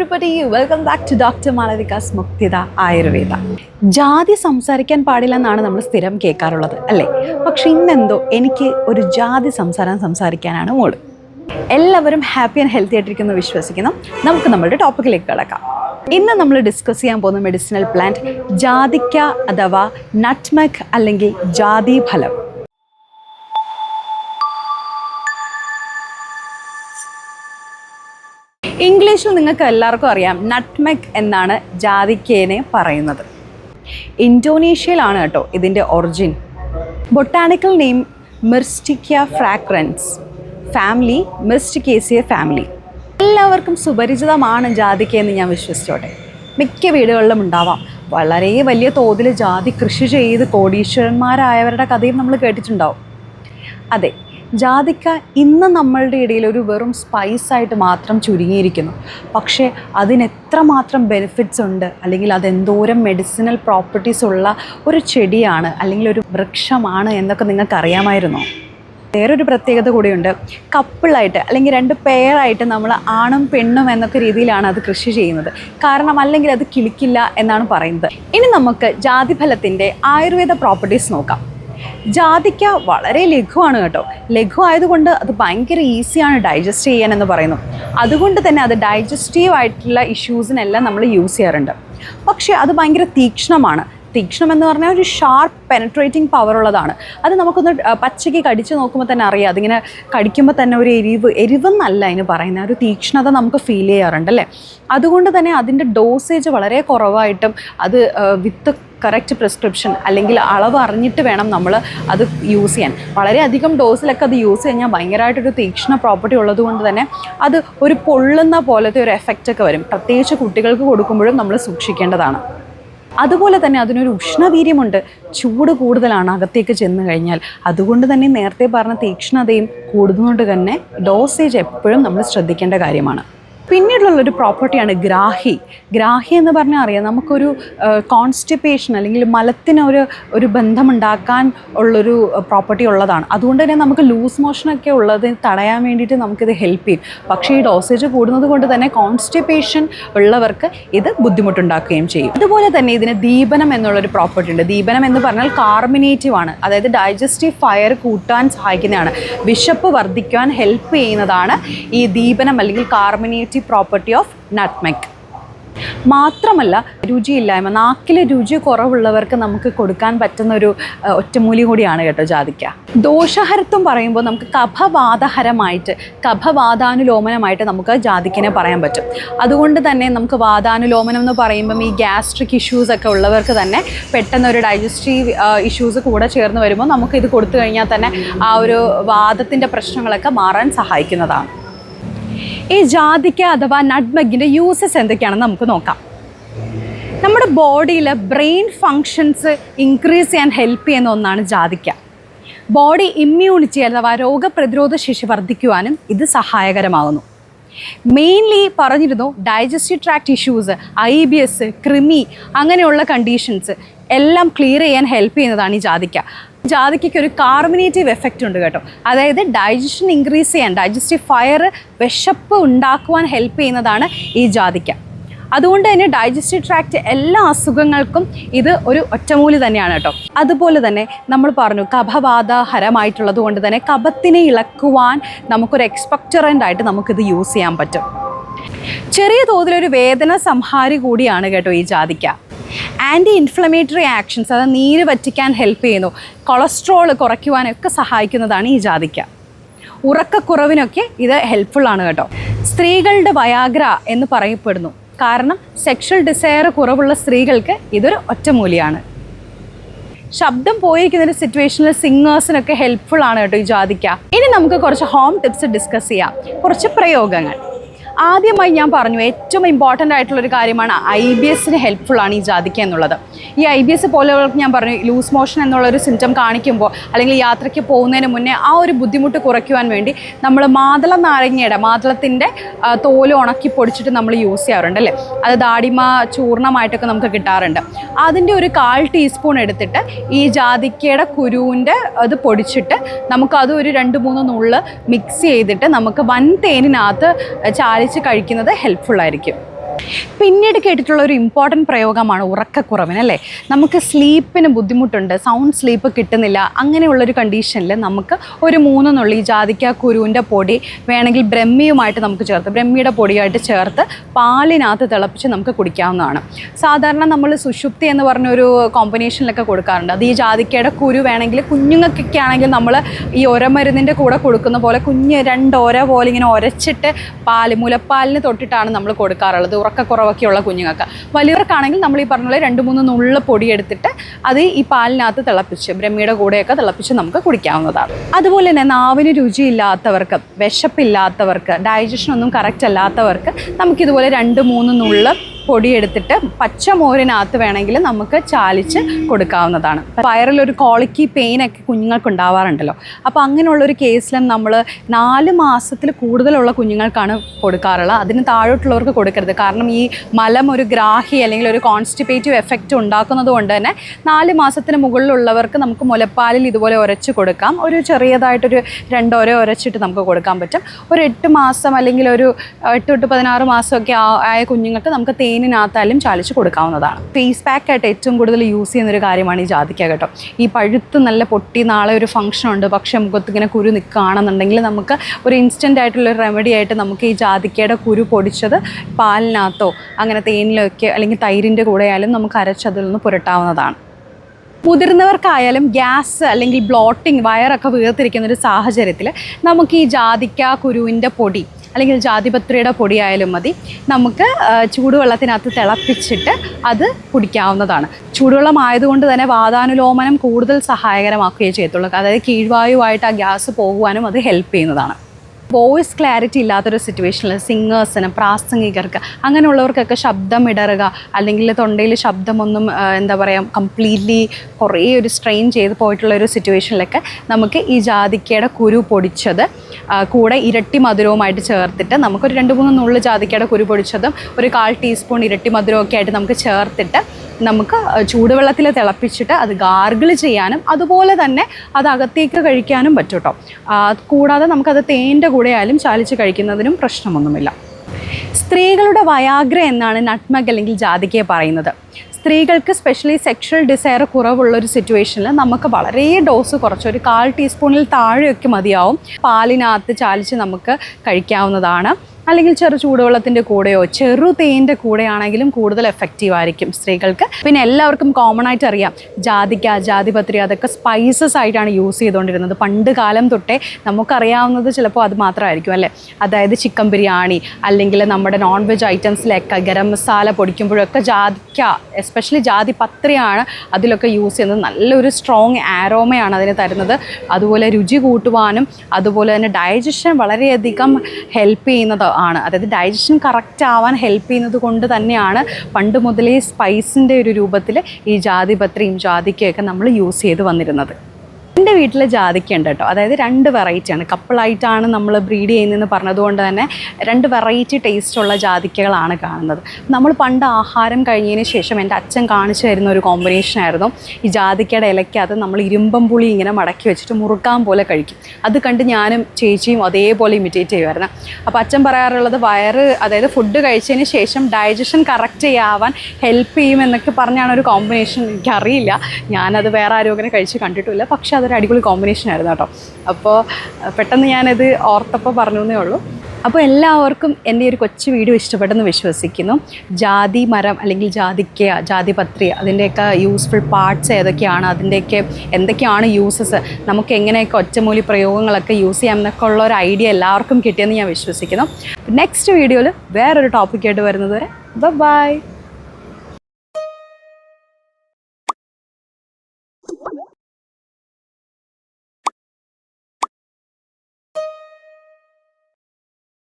everybody, welcome back to doctor Malavika Mukthitha Ayurveda. ജാതി സംസാരിക്കാൻ പാടില്ലെന്നാണ് നമ്മൾ സ്ഥിരം കേൾക്കാറുള്ളത് അല്ലേ? പക്ഷെ ഇന്നെന്തോ എനിക്ക് ഒരു ജാതി സംസാരം സംസാരിക്കാനാണ് മോൾ എല്ലാവരും ഹാപ്പി ആൻഡ് ഹെൽത്തി ആയിട്ടിരിക്കുന്നു വിശ്വസിക്കുന്നു. നമുക്ക് നമ്മളുടെ ടോപ്പിക്കിലേക്ക് കിടക്കാം. ഇന്ന് നമ്മൾ ഡിസ്കസ് ചെയ്യാൻ പോകുന്ന മെഡിസിനൽ പ്ലാന്റ് ജാതിക്ക അഥവാ നട്ട്മക് അല്ലെങ്കിൽ ജാതി ഫലം. ഇംഗ്ലീഷിൽ നിങ്ങൾക്ക് എല്ലാവർക്കും അറിയാം നട്ട്മെക് എന്നാണ് ജാതിക്കേനെ പറയുന്നത്. ഇൻഡോനേഷ്യയിലാണ് കേട്ടോ ഇതിന്റെ origin. Botanical name Myristica fragrans. Family Myristicaceae family. എല്ലാവർക്കും സുപരിചിതമാണ് ജാതിക്ക എന്ന് ഞാൻ വിശ്വസിച്ചോട്ടെ. മിക്ക വീടുകളിലും ഉണ്ടാവാം. വളരെ വലിയ തോതിൽ ജാതി കൃഷി ചെയ്ത് കോടീശ്വരന്മാരായവരുടെ കഥയും നമ്മൾ കേട്ടിട്ടുണ്ടാവും. അതെ ജാതിക്ക ഇന്ന് നമ്മളുടെ ഇടയിൽ ഒരു വെറും സ്പൈസ് ആയിട്ട് മാത്രം ചുരുങ്ങിയിരിക്കുന്നു. പക്ഷേ അതിന് എത്രമാത്രം ബെനിഫിറ്റ്സ് ഉണ്ട്? അല്ലെങ്കിൽ അതെന്തോരം മെഡിസിനൽ പ്രോപ്പർട്ടീസ് ഉള്ള ഒരു ചെടിയാണ്? അല്ലെങ്കിൽ ഒരു വൃക്ഷമാണ് എന്നൊക്കെ നിങ്ങൾക്ക് അറിയാമായിരുന്നോ? വേറൊരു പ്രത്യേകത കൂടിയുണ്ട്. കപ്പിളായിട്ട് അല്ലെങ്കിൽ രണ്ട് പെയറായിട്ട് നമ്മൾ ആണും പെണ്ണും എന്നൊക്കെ രീതിയിലാണ് അത് കൃഷി ചെയ്യുന്നത്. കാരണം അല്ലെങ്കിൽ അത് കിളിക്കില്ല എന്നാണ് പറയുന്നത്. ഇനി നമുക്ക് ജാതിഫലത്തിന്റെ ആയുർവേദ പ്രോപ്പർട്ടീസ് നോക്കാം. ജാതിക്ക വളരെ ലഘുവാണ് കേട്ടോ. ലഘു ആയതുകൊണ്ട് അത് ഭയങ്കര ഈസിയാണ് ഡൈജസ്റ്റ് ചെയ്യാൻ എന്ന് പറയുന്നു. അതുകൊണ്ട് തന്നെ അത് ഡൈജസ്റ്റീവ് ആയിട്ടുള്ള ഇഷ്യൂസിനെല്ലാം നമ്മൾ യൂസ് ചെയ്യാറുണ്ട്. പക്ഷേ അത് ഭയങ്കര തീക്ഷ്ണമാണ്. തീക്ഷണം എന്ന് പറഞ്ഞാൽ ഒരു ഷാർപ്പ് പെനട്രേറ്റിംഗ് പവർ ഉള്ളതാണ്. അത് നമുക്കൊന്ന് പച്ചയ്ക്ക് കടിച്ചു നോക്കുമ്പോൾ തന്നെ അറിയാം. അതിങ്ങനെ കടിക്കുമ്പോൾ തന്നെ ഒരു എരിവ് എരിവെന്നല്ല അതിന് പറയുന്നത്. ഒരു തീക്ഷ്ണത നമുക്ക് ഫീൽ ചെയ്യാറുണ്ട് അല്ലേ? അതുകൊണ്ട് തന്നെ അതിന്റെ ഡോസേജ് വളരെ കുറവായിട്ടും അത് വിത്ത് കറക്റ്റ് പ്രിസ്ക്രിപ്ഷൻ അല്ലെങ്കിൽ അളവ് അറിഞ്ഞിട്ട് വേണം നമ്മൾ അത് യൂസ് ചെയ്യാൻ. വളരെയധികം ഡോസിലൊക്കെ അത് യൂസ് കഴിഞ്ഞാൽ ഭയങ്കരമായിട്ടൊരു തീക്ഷ്ണ പ്രോപ്പർട്ടി ഉള്ളത് കൊണ്ട് തന്നെ അത് ഒരു പൊള്ളുന്ന പോലത്തെ ഒരു എഫക്റ്റ് ഒക്കെ വരും. പ്രത്യേകിച്ച് കുട്ടികൾക്ക് കൊടുക്കുമ്പോഴും നമ്മൾ സൂക്ഷിക്കേണ്ടതാണ്. അതുപോലെ തന്നെ അതിനൊരു ഉഷ്ണവീര്യമുണ്ട്. ചൂട് കൂടുതലാണ് അകത്തേക്ക് ചെന്ന് കഴിഞ്ഞാൽ. അതുകൊണ്ട് തന്നെ നേരത്തെ പറഞ്ഞ തീക്ഷ്ണതയും കൂടുന്നതുകൊണ്ട് തന്നെ ഡോസേജ് എപ്പോഴും നമ്മൾ ശ്രദ്ധിക്കേണ്ട കാര്യമാണ്. പിന്നീടുള്ളൊരു പ്രോപ്പർട്ടിയാണ് ഗ്രാഹി. ഗ്രാഹി എന്ന് പറഞ്ഞാൽ അറിയാം നമുക്കൊരു കോൺസ്റ്റിപ്പേഷൻ അല്ലെങ്കിൽ മലത്തിന് ഒരു ഒരു ബന്ധമുണ്ടാക്കാൻ ഉള്ളൊരു പ്രോപ്പർട്ടി ഉള്ളതാണ്. അതുകൊണ്ട് തന്നെ നമുക്ക് ലൂസ് മോഷനൊക്കെ ഉള്ളത് തടയാൻ വേണ്ടിയിട്ട് നമുക്കിത് ഹെൽപ്പ് ചെയ്യും. പക്ഷേ ഈ ഡോസേജ് കൂടുന്നത് കൊണ്ട് തന്നെ കോൺസ്റ്റിപ്പേഷൻ ഉള്ളവർക്ക് ഇത് ബുദ്ധിമുട്ടുണ്ടാക്കുകയും ചെയ്യും. അതുപോലെ തന്നെ ഇതിന് ദീപനം എന്നുള്ളൊരു പ്രോപ്പർട്ടി ഉണ്ട്. ദീപനം എന്ന് പറഞ്ഞാൽ കാർമിനേറ്റീവ് ആണ്. അതായത് ഡൈജസ്റ്റീവ് ഫയർ കൂട്ടാൻ സഹായിക്കുന്നതാണ്. വിശപ്പ് വർദ്ധിക്കുവാൻ ഹെൽപ്പ് ചെയ്യുന്നതാണ് ഈ ദീപനം അല്ലെങ്കിൽ പ്രോപ്പർട്ടി ഓഫ് നട്ട്മെക് മാത്രമല്ല രുചിയില്ലായ്മ നാക്കിലെ രുചി കുറവുള്ളവർക്ക് നമുക്ക് കൊടുക്കാൻ പറ്റുന്ന ഒരു ഒറ്റമൂലി കൂടിയാണ് കേട്ടോ ജാതിക്ക. ദോഷഹരത്വം പറയുമ്പോൾ നമുക്ക് കഫവാദഹരമായിട്ട് കഫവാദാനുലോമനമായിട്ട് നമുക്ക് ജാതിക്കനെ പറയാൻ പറ്റും. അതുകൊണ്ട് തന്നെ നമുക്ക് വാദാനുലോമനം എന്ന് പറയുമ്പം ഈ ഗ്യാസ്ട്രിക് ഇഷ്യൂസ് ഒക്കെ ഉള്ളവർക്ക് തന്നെ പെട്ടെന്ന് ഒരു ഡൈജസ്റ്റീവ് ഇഷ്യൂസ് കൂടെ ചേർന്ന് വരുമ്പോൾ നമുക്ക് ഇത് കൊടുത്തു കഴിഞ്ഞാൽ തന്നെ ആ ഒരു വാദത്തിന്റെ പ്രശ്നങ്ങളൊക്കെ മാറാൻ സഹായിക്കുന്നതാണ്. ഈ ജാതിക്ക അഥവാ നട്ട്മഗിന്റെ യൂസസ് എന്തൊക്കെയാണെന്ന് നമുക്ക് നോക്കാം. നമ്മുടെ ബോഡിയിൽ ബ്രെയിൻ ഫങ്ഷൻസ് ഇൻക്രീസ് ചെയ്യാൻ ഹെൽപ്പ് ചെയ്യുന്ന ഒന്നാണ് ജാതിക്ക. ബോഡി ഇമ്മ്യൂണിറ്റി അഥവാ രോഗപ്രതിരോധ ശേഷി വർദ്ധിക്കുവാനും ഇത് സഹായകരമാകുന്നു മെയിൻലി പറഞ്ഞിരുന്നു digestive tract issues I B S creamy അങ്ങനെയുള്ള കണ്ടീഷൻസ് എല്ലാം ക്ലിയർ ചെയ്യാൻ ഹെൽപ്പ് ചെയ്യുന്നതാണ് ഈ ജാതിക്ക. ജാതിക്കയ്ക്ക് ഒരു കാർബിനേറ്റീവ് എഫക്റ്റ് ഉണ്ട് കേട്ടോ. അതായത് ഡൈജഷൻ ഇൻക്രീസ് ചെയ്യാൻ ഡൈജസ്റ്റീവ് ഫയർ വിശപ്പ് ഉണ്ടാക്കുവാൻ ഹെൽപ്പ് ചെയ്യുന്നതാണ് ഈ ജാതിക്ക. അതുകൊണ്ട് തന്നെ ഡൈജസ്റ്റീവ് ട്രാക്റ്റ് എല്ലാ അസുഖങ്ങൾക്കും ഇത് ഒരു ഒറ്റമൂലി തന്നെയാണ് കേട്ടോ. അതുപോലെ തന്നെ നമ്മൾ പറഞ്ഞു കഫവാതഹരമായിട്ടുള്ളത് കൊണ്ട് തന്നെ കഫത്തിനെ ഇളക്കുവാൻ നമുക്കൊരു എക്സ്പെക്ടറന്റ് ആയിട്ട് നമുക്കിത് യൂസ് ചെയ്യാൻ പറ്റും. ചെറിയ തോതിലൊരു വേദന സംഹാരി കൂടിയാണ് കേട്ടോ ഈ ജാതിക്ക. ആന്റി ഇൻഫ്ലമേറ്ററി ആക്ഷൻസ് അതായത് നീര് വറ്റിക്കാൻ ഹെൽപ്പ് ചെയ്യുന്നു. കൊളസ്ട്രോൾ കുറയ്ക്കുവാനൊക്കെ സഹായിക്കുന്നതാണ് ഈ ജാതിക്ക. ഉറക്കക്കുറവിനൊക്കെ ഇത് ഹെൽപ്ഫുള്ളാണ് കേട്ടോ. സ്ത്രീകളുടെ വയാഗ്ര എന്ന് പറയപ്പെടുന്നു. കാരണം സെക്ഷൽ ഡിസയർ കുറവുള്ള സ്ത്രീകൾക്ക് ഇതൊരു ഒറ്റമൂലിയാണ് ശബ്ദം പോയിരിക്കുന്ന ഒരു സിറ്റുവേഷനിൽ സിംഗേഴ്സിനൊക്കെ ഹെൽപ്ഫുൾ ആണ് കേട്ടോ ഈ ജാതിക്ക. ഇനി നമുക്ക് കുറച്ച് ഹോം ടിപ്സ് ഡിസ്കസ് ചെയ്യാം. കുറച്ച് പ്രയോഗങ്ങൾ. ആദ്യമായി ഞാൻ പറഞ്ഞു ഏറ്റവും ഇമ്പോർട്ടന്റ് ആയിട്ടുള്ളൊരു കാര്യമാണ് ഐ ബി എസിന് ഹെൽപ്ഫുൾ ആണ് ഈ ജാതിക്ക എന്നുള്ളത്. ഈ ഐ ബി എസ് പോലെയുള്ളവർക്ക് ഞാൻ പറഞ്ഞു ലൂസ് മോഷൻ എന്നുള്ളൊരു സിംറ്റം കാണിക്കുമ്പോൾ അല്ലെങ്കിൽ യാത്രയ്ക്ക് പോകുന്നതിന് മുന്നേ ആ ഒരു ബുദ്ധിമുട്ട് കുറയ്ക്കുവാൻ വേണ്ടി നമ്മൾ മാതള നാരങ്ങയുടെ മാതളത്തിന്റെ തോൽ ഉണക്കി പൊടിച്ചിട്ട് നമ്മൾ യൂസ് ചെയ്യാറുണ്ട് അല്ലേ? അത് ദാടിമ ചൂർണമായിട്ടൊക്കെ നമുക്ക് കിട്ടാറുണ്ട്. അതിന്റെ ഒരു കാൽ ടീസ്പൂൺ എടുത്തിട്ട് ഈ ജാതിക്കയുടെ കുരുവിന്റെ അത് പൊടിച്ചിട്ട് നമുക്കത് ഒരു രണ്ട് മൂന്ന് നുള്ള് മിക്സ് ചെയ്തിട്ട് നമുക്ക് വൻ തേനിനകത്ത് ചാലിച്ച് കഴിക്കുന്നത് ഹെൽപ്ഫുൾ ആയിരിക്കും. പിന്നീട് കേട്ടിട്ടുള്ള ഒരു ഇമ്പോർട്ടന്റ് പ്രയോഗമാണ് ഉറക്കക്കുറവിന് അല്ലേ നമുക്ക് സ്ലീപ്പിന് ബുദ്ധിമുട്ടുണ്ട് സൗണ്ട് സ്ലീപ്പ് കിട്ടുന്നില്ല അങ്ങനെയുള്ളൊരു കണ്ടീഷനിൽ നമുക്ക് ഒരു മൂന്ന് നുള്ളി ജാതിക്ക കുരുവിന്റെ പൊടി വേണമെങ്കിൽ ബ്രഹ്മിയുമായിട്ട് നമുക്ക് ചേർത്ത് ബ്രഹ്മിയുടെ പൊടിയായിട്ട് ചേർത്ത് പാലിനകത്ത് തിളപ്പിച്ച് നമുക്ക് കുടിക്കാവുന്നതാണ്. സാധാരണ നമ്മൾ സുഷുപ്തി എന്ന് പറഞ്ഞൊരു കോമ്പിനേഷനിലൊക്കെ കൊടുക്കാറുണ്ട്. അത് ഈ ജാതിക്കയുടെ കുരു വേണമെങ്കിൽ കുഞ്ഞുങ്ങൾക്കൊക്കെ ആണെങ്കിൽ നമ്മൾ ഈ ഒരമരുന്നിന്റെ കൂടെ കൊടുക്കുന്ന പോലെ കുഞ്ഞ് രണ്ട് ഒര പോലെ ഇങ്ങനെ ഒരച്ചിട്ട് പാൽ മുലപ്പാലിന് തൊട്ടിട്ടാണ് നമ്മൾ കൊടുക്കാറുള്ളത്. ഉറക്കക്കുറവൊക്കെ ഉള്ള കുഞ്ഞുങ്ങൾക്ക്. വലിയവർക്കാണെങ്കിൽ നമ്മൾ ഈ പറഞ്ഞ രണ്ട് മൂന്ന് നുള്ള പൊടി എടുത്തിട്ട് അത് ഈ പാലിനകത്ത് തിളപ്പിച്ച് ബ്രഹ്മിയുടെ കൂടെയൊക്കെ തിളപ്പിച്ച് നമുക്ക് കുടിക്കാവുന്നതാണ്. അതുപോലെ തന്നെ നാവിന് രുചിയില്ലാത്തവർക്ക് വിശപ്പില്ലാത്തവർക്ക് ഡൈജഷൻ ഒന്നും കറക്റ്റ് അല്ലാത്തവർക്ക് നമുക്കിതുപോലെ രണ്ട് മൂന്ന് നുള്ള പൊടിയെടുത്തിട്ട് പച്ചമോരിനകത്ത് വേണമെങ്കിൽ നമുക്ക് ചാലിച്ച് കൊടുക്കാവുന്നതാണ്. വയറിലൊരു കോളിക്കി പെയിനൊക്കെ കുഞ്ഞുങ്ങൾക്ക് ഉണ്ടാവാറുണ്ടല്ലോ അപ്പോൾ അങ്ങനെയുള്ളൊരു കേസിലും നമ്മൾ നാല് മാസത്തിൽ കൂടുതലുള്ള കുഞ്ഞുങ്ങൾക്കാണ് കൊടുക്കാറുള്ളത്. അതിന് താഴോട്ടുള്ളവർക്ക് കൊടുക്കരുത്. കാരണം ഈ മലം ഒരു ഗ്രാഹി അല്ലെങ്കിൽ ഒരു കോൺസ്റ്റിപ്പേറ്റീവ് എഫക്റ്റ് ഉണ്ടാക്കുന്നത് കൊണ്ട് തന്നെ നാല് മാസത്തിന് മുകളിലുള്ളവർക്ക് നമുക്ക് മുലപ്പാലിൽ ഇതുപോലെ ഉരച്ച് കൊടുക്കാം. ഒരു ചെറിയതായിട്ടൊരു രണ്ടോരോ ഉരച്ചിട്ട് നമുക്ക് കൊടുക്കാൻ പറ്റും. ഒരു എട്ട് മാസം അല്ലെങ്കിൽ ഒരു എട്ട് തൊട്ട് പതിനാറ് മാസമൊക്കെ ആയ കുഞ്ഞുങ്ങൾക്ക് നമുക്ക് തേനിനകത്താലും ചാലിച്ച് കൊടുക്കാവുന്നതാണ്. ഫേസ് പാക്ക് ആയിട്ട് ഏറ്റവും കൂടുതൽ യൂസ് ചെയ്യുന്ന ഒരു കാര്യമാണ് ഈ ജാതിക്ക കേട്ടോ. ഈ പഴുത്ത് നല്ല പൊട്ടി നാളെ ഒരു ഫംഗ്ഷൻ ഉണ്ട് പക്ഷെ മുഖത്ത് ഇങ്ങനെ കുരു നിൽക്കുകയാണെന്നുണ്ടെങ്കിൽ നമുക്ക് ഒരു ഇൻസ്റ്റന്റ് ആയിട്ടുള്ള ഒരു റെമഡി ആയിട്ട് നമുക്ക് ഈ ജാതിക്കയുടെ കുരു പൊടിച്ചത് പാലിനകത്തോ അങ്ങനെ തേനിലൊക്കെ അല്ലെങ്കിൽ തൈരിന്റെ കൂടെ ആയാലും നമുക്ക് അരച്ചതിൽ നിന്ന് പുരട്ടാവുന്നതാണ്. മുതിർന്നവർക്കായാലും ഗ്യാസ് അല്ലെങ്കിൽ ബ്ലോട്ടിങ് വയറൊക്കെ വീർത്തിരിക്കുന്ന ഒരു സാഹചര്യത്തിൽ നമുക്ക് ഈ ജാതിക്ക കുരുവിന്റെ പൊടി അല്ലെങ്കിൽ ജാതിപത്രിയുടെ പൊടിയായാലും മതി നമുക്ക് ചൂടുവെള്ളത്തിനകത്ത് തിളപ്പിച്ചിട്ട് അത് കുടിക്കാവുന്നതാണ്. ചൂടുവെള്ളം ആയതുകൊണ്ട് തന്നെ വാതാനുലോമനം കൂടുതൽ സഹായകരമാക്കുകയേ ചെയ്യത്തുള്ളൂ. അതായത് കീഴ്വായുവായിട്ട് ആ ഗ്യാസ് പോകുവാനും അത് ഹെൽപ്പ് ചെയ്യുന്നതാണ്. വോയിസ് ക്ലാരിറ്റി ഇല്ലാത്തൊരു സിറ്റുവേഷനിൽ സിംഗേഴ്സിന് പ്രാസംഗികർക്ക് അങ്ങനെയുള്ളവർക്കൊക്കെ ശബ്ദം ഇടറുക അല്ലെങ്കിൽ തൊണ്ടയിൽ ശബ്ദമൊന്നും എന്താ പറയുക കംപ്ലീറ്റ്ലി കുറേ ഒരു സ്ട്രെയിൻ ചെയ്ത് പോയിട്ടുള്ള ഒരു സിറ്റുവേഷനിലൊക്കെ നമുക്ക് ഈ ജാതിക്കയുടെ കുരു പൊടിച്ചത് കൂടെ ഇരട്ടി മധുരവുമായിട്ട് ചേർത്തിട്ട് നമുക്കൊരു രണ്ട് മൂന്ന് നുള്ളു ജാതിക്കയുടെ കുരു പൊടിച്ചതും ഒരു കാൽ ടീസ്പൂൺ ഇരട്ടി മധുരവും ഒക്കെ ആയിട്ട് നമുക്ക് ചേർത്തിട്ട് നമുക്ക് ചൂടുവെള്ളത്തിൽ തിളപ്പിച്ചിട്ട് അത് ഗാർഗിൾ ചെയ്യാനും അതുപോലെ തന്നെ അത് അകത്തേക്ക് കഴിക്കാനും പറ്റും കേട്ടോ കൂടാതെ നമുക്കത് തേന്റെ കൂടെ ആയാലും ചാലിച്ച് കഴിക്കുന്നതിനും പ്രശ്നമൊന്നുമില്ല. സ്ത്രീകളുടെ വയാഗ്ര എന്നാണ് നട്മഗ് അല്ലെങ്കിൽ ജാതികയെ പറയുന്നത്. സ്ത്രീകൾക്ക് സ്പെഷ്യലി സെക്ഷൽ ഡിസയർ കുറവുള്ള ഒരു സിറ്റുവേഷനിൽ നമുക്ക് വളരെ ഡോസ് കുറച്ച് ഒരു കാൽ ടീസ്പൂണിൽ താഴെയൊക്കെ മതിയാവും. പാലിനകത്ത് ചാലിച്ച് നമുക്ക് കഴിക്കാവുന്നതാണ്. അല്ലെങ്കിൽ ചെറു ചൂടുവെള്ളത്തിന്റെ കൂടെയോ ചെറു തേന്റെ കൂടെയാണെങ്കിലും കൂടുതൽ എഫക്റ്റീവ് ആയിരിക്കും സ്ത്രീകൾക്ക്. പിന്നെ എല്ലാവർക്കും കോമൺ ആയിട്ട് അറിയാം ജാതിക്ക ജാതിപത്രി അതൊക്കെ സ്പൈസസ് ആയിട്ടാണ് യൂസ് ചെയ്തുകൊണ്ടിരുന്നത്. പണ്ട് കാലം തൊട്ടേ നമുക്കറിയാവുന്നത് ചിലപ്പോൾ അത് മാത്രമായിരിക്കും അല്ലേ? അതായത് ചിക്കൻ ബിരിയാണി അല്ലെങ്കിൽ നമ്മുടെ നോൺ വെജ് ഐറ്റംസിലൊക്കെ ഗരം മസാല പൊടിക്കുമ്പോഴൊക്കെ ജാതിക്ക എസ്പെഷ്യലി ജാതിപത്രിയാണ് അതിലൊക്കെ യൂസ് ചെയ്യുന്നത്. നല്ലൊരു സ്ട്രോങ് ആരോമയാണ് അതിന് തരുന്നത്. അതുപോലെ രുചി കൂട്ടുവാനും അതുപോലെ തന്നെ ഡയജഷൻ വളരെയധികം ഹെൽപ്പ് ചെയ്യുന്നത് ആണ്. അതായത് ഡൈജഷൻ കറക്റ്റ് ആവാൻ ഹെൽപ്പ് ചെയ്യുന്നത് കൊണ്ട് തന്നെയാണ് പണ്ട് മുതലേ സ്പൈസിന്റെ ഒരു രൂപത്തിൽ ഈ ജാതിപത്രിയും ജാതിക്കയൊക്കെ നമ്മൾ യൂസ് ചെയ്ത് വന്നിരുന്നത്. എന്റെ വീട്ടിൽ ജാതിക്കുണ്ട് കേട്ടോ. അതായത് രണ്ട് വെറൈറ്റിയാണ് കപ്പിളായിട്ടാണ് നമ്മൾ ബ്രീഡ് ചെയ്യുന്നതെന്ന് പറഞ്ഞതുകൊണ്ട് തന്നെ രണ്ട് വെറൈറ്റി ടേസ്റ്റുള്ള ജാതിക്കകളാണ് കാണുന്നത്. നമ്മൾ പണ്ട് ആഹാരം കഴിഞ്ഞതിന് ശേഷം എന്റെ അച്ഛൻ കാണിച്ചു തരുന്ന ഒരു കോമ്പിനേഷൻ ആയിരുന്നു. ഈ ജാതിക്കയുടെ ഇലയ്ക്കകത്ത് നമ്മൾ ഇരുമ്പം പുളി ഇങ്ങനെ മടക്കി വെച്ചിട്ട് മുറുക്കാൻ പോലെ കഴിക്കും. അത് കണ്ട് ഞാനും ചേച്ചിയും അതേപോലെ ഇമിറ്റേറ്റ് ചെയ്യുമായിരുന്നു. അപ്പോൾ അച്ഛൻ പറയാറുള്ളത് വയറ് അതായത് ഫുഡ് കഴിച്ചതിന് ശേഷം ഡൈജഷൻ കറക്റ്റ് ചെയ്യാവാൻ ഹെൽപ്പ് ചെയ്യും എന്നൊക്കെ പറഞ്ഞാണ് ഒരു കോമ്പിനേഷൻ എനിക്കറിയില്ല. ഞാനത് വേറെ അങ്ങനെ കഴിച്ച് കണ്ടിട്ടില്ല. പക്ഷേ അതൊരു അടിപൊളി കോമ്പിനേഷൻ ആയിരുന്നു കേട്ടോ. അപ്പോൾ പെട്ടെന്ന് ഞാനത് ഓർത്തപ്പോൾ പറഞ്ഞു എന്നേ ഉള്ളൂ. അപ്പോൾ എല്ലാവർക്കും എന്റെ ഒരു കൊച്ചു വീഡിയോ ഇഷ്ടപ്പെട്ടെന്ന് വിശ്വസിക്കുന്നു. ജാതി മരം അല്ലെങ്കിൽ ജാതിക്ക ജാതിപത്രി അതിന്റെയൊക്കെ യൂസ്ഫുൾ പാർട്സ് ഏതൊക്കെയാണ് അതിന്റെയൊക്കെ എന്തൊക്കെയാണ് യൂസസ് നമുക്ക് എങ്ങനെയൊക്കെ ഒറ്റമൂലി പ്രയോഗങ്ങളൊക്കെ യൂസ് ചെയ്യാം എന്നൊക്കെ ഉള്ള ഒരു ഐഡിയ എല്ലാവർക്കും കിട്ടിയെന്ന് ഞാൻ വിശ്വസിക്കുന്നു. നെക്സ്റ്റ് വീഡിയോയിൽ വേറൊരു ടോപ്പിക്കായിട്ട് വരുന്നത് വരെ ബൈ